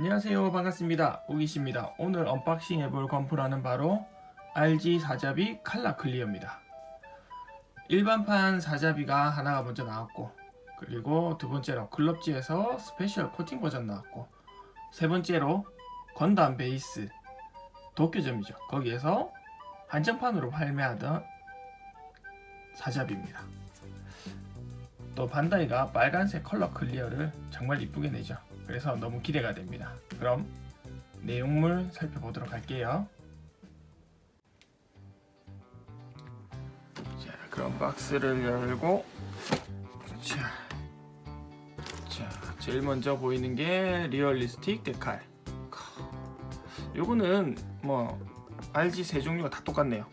안녕하세요. 반갑습니다. 우기씨입니다. 오늘 언박싱 해볼 건프라는 바로 RG 사자비 칼라 클리어입니다. 일반판 사자비가 하나가 먼저 나왔고 그리고 두 번째로 글럽지에서 스페셜 코팅 버전 나왔고 세 번째로 건담 베이스 도쿄점이죠. 거기에서 한정판으로 판매하던 사자비입니다. 또 반다이가 빨간색 컬러 클리어를 정말 이쁘게 내죠 그래서 너무 기대가 됩니다. 그럼 내용물 살펴보도록 할게요. 자, 그럼 박스를 열고 자, 자, 제일 먼저 보이는 게 리얼리스틱 데칼. 요거는 뭐 RG 세 종류가 다 똑같네요.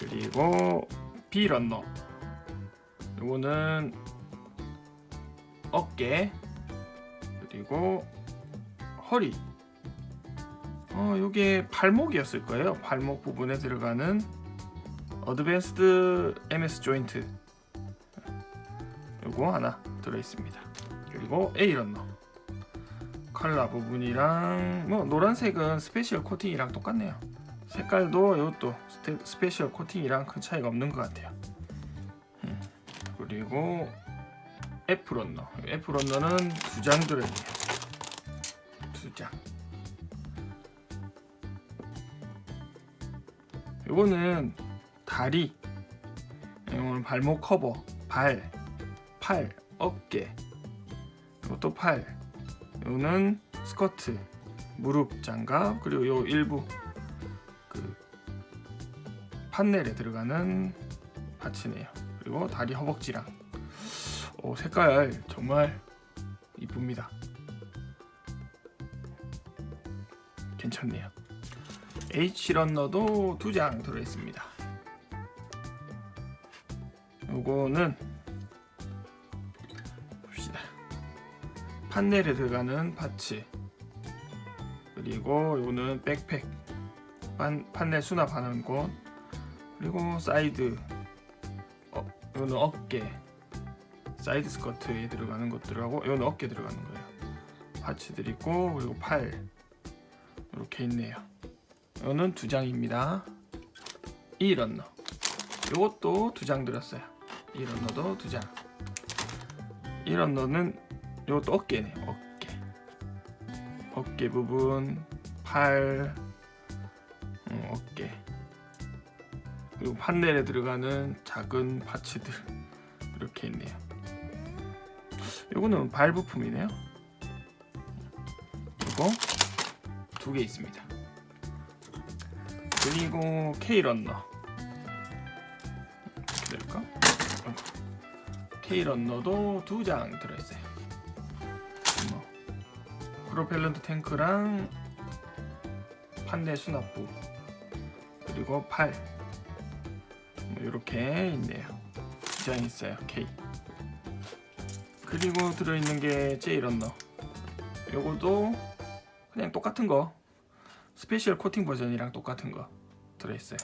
그리고 비런너. 요거는 어깨 그리고 허리. 어 요게 발목이었을 거예요. 발목 부분에 들어가는 어드밴스드 MS 조인트. 요거 하나 들어있습니다. 그리고 A런너. 컬러 부분이랑 뭐 노란색은 스페셜 코팅이랑 똑같네요. 색깔도 이것도 스페셜 코팅이랑 큰 차이가 없는 것 같아요. 음, 그리고 F런너. F런너는 두 장 들어있네요. 두 장. 요거는 다리. 이거는 발목 커버. 발, 팔, 어깨. 이것도 팔. 요거는 스커트. 무릎 장갑. 그리고 요 일부. 그 판넬에 들어가는 파츠네요. 그리고 다리 허벅지랑 오, 색깔 정말 이쁩니다. 괜찮네요. H 런너도 두 장 들어있습니다. 요거는 봅시다. 판넬에 들어가는 파츠 그리고 요거는 백팩 판, 판넬 수납하는 곳 그리고 사이드 어, 요거는 어깨 사이드 스커트에 들어가는 것들하고 이건 어깨 들어가는 거예요. 파츠들 있고 그리고 팔 이렇게 있네요. 이거는 두 장입니다. 이 런너. 이것도 두 장 들었어요. 이 런너도 두 장. 이 런너는 이것도 어깨네. 어깨. 어깨 부분, 팔, 음, 어깨. 그리고 판넬에 들어가는 작은 파츠들 이렇게 있네요. 요거는 발 부품이네요. 이거 두 개 있습니다. 그리고 K 런너. 될까? K 런너도 두 장 들어있어요. 뭐, 프로펠런트 탱크랑 판넬 수납부 그리고 팔뭐 이렇게 있네요. 두장 있어요. K. 그리고 들어있는 게 J 런너 요것도 그냥 똑같은 거. 스페셜 코팅 버전이랑 똑같은 거 들어있어요.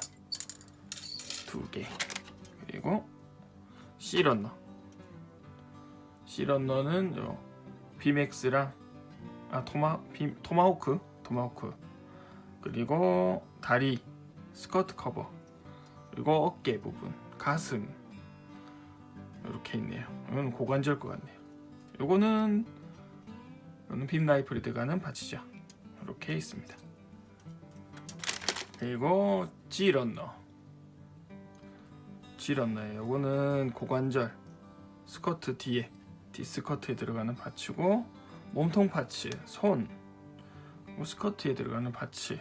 두 개. 그리고 C 런너 C 런너는 요 비맥스랑 아 토마 비, 토마호크? 토마호크. 그리고 다리 스커트 커버. 그리고 어깨 부분 가슴 이렇게 있네요. 이건 고관절 것 같네요. 요거는 이거는 빔 라이플이 들어가는 바치죠. 이렇게 있습니다. 그리고 G 런너. G 런너예요. 요거는 고관절 스커트 뒤에 뒤 스커트에 들어가는 파츠고 몸통 파츠, 손, 스커트에 들어가는 파츠.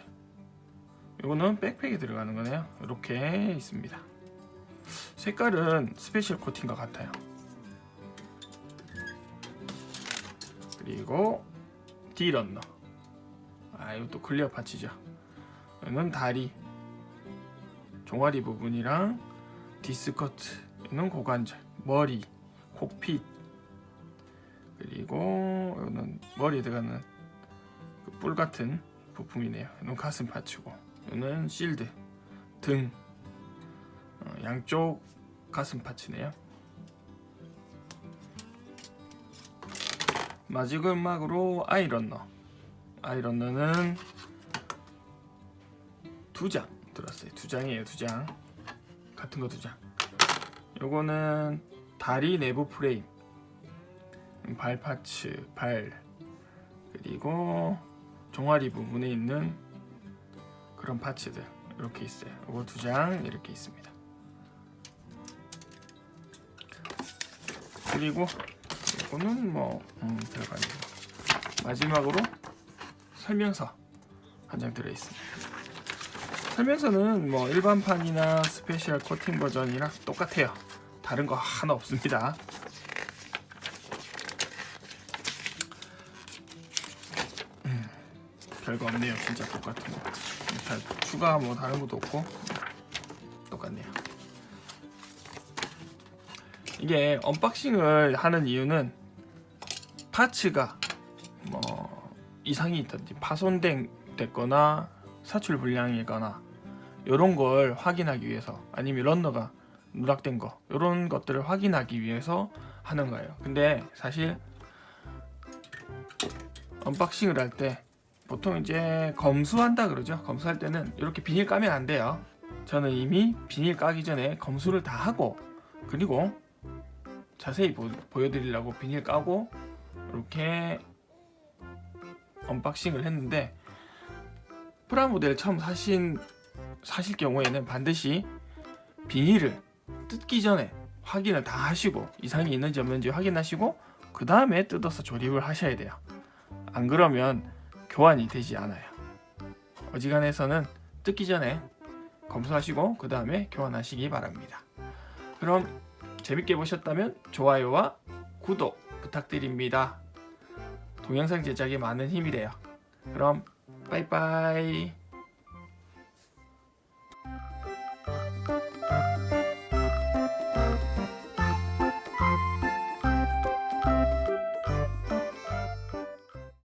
요거는 백팩에 들어가는 거네요. 이렇게 있습니다. 색깔은 스페셜 코팅과 같아요. 그리고 D런너. 아, 이것도 클리어 파츠죠. 이는 다리, 종아리 부분이랑 디스커트, 이는 고관절, 머리, 콕핏, 그리고 이거는 머리에 들어가는 그 뿔 같은 부품이네요. 이는 가슴 파츠고, 이는 실드, 등, 어, 양쪽 가슴 파츠네요. 마지막으로 아이러너. 아이러너는 두 장 들었어요. 두 장이에요. 두 장. 같은 거 두 장. 요거는 다리 내부 프레임, 발 파츠, 발 그리고 종아리 부분에 있는 그런 파츠들 이렇게 있어요. 요거 두 장 이렇게 있습니다. 그리고 이거는 뭐 음, 별거 아니고 마지막으로 설명서 한 장 들어 있습니다. 설명서는 뭐 일반판이나 스페셜 코팅 버전이랑 똑같아요. 다른 거 하나 없습니다. 음, 별거 없네요. 진짜 똑같은 거. 별 추가 뭐 다른 것도 없고 이게 언박싱을 하는 이유는 파츠가 뭐 이상이 있든지 파손된 됐거나 사출 불량이거나 이런 걸 확인하기 위해서 아니면 런너가 누락된 거 이런 것들을 확인하기 위해서 하는 거예요. 근데 사실 언박싱을 할 때 보통 이제 검수한다 그러죠. 검수할 때는 이렇게 비닐 까면 안 돼요. 저는 이미 비닐 까기 전에 검수를 다 하고 그리고 자세히 보, 보여드리려고 비닐 까고 이렇게 언박싱을 했는데 프라모델 처음 사신 사실 경우에는 반드시 비닐을 뜯기 전에 확인을 다 하시고 이상이 있는지 없는지 확인하시고 그 다음에 뜯어서 조립을 하셔야 돼요. 안 그러면 교환이 되지 않아요. 어지간해서는 뜯기 전에 검수하시고 그 다음에 교환하시기 바랍니다. 그럼 재밌게 보셨다면 좋아요와 구독 부탁드립니다. 동영상 제작에 많은 힘이 돼요. 그럼 빠이빠이.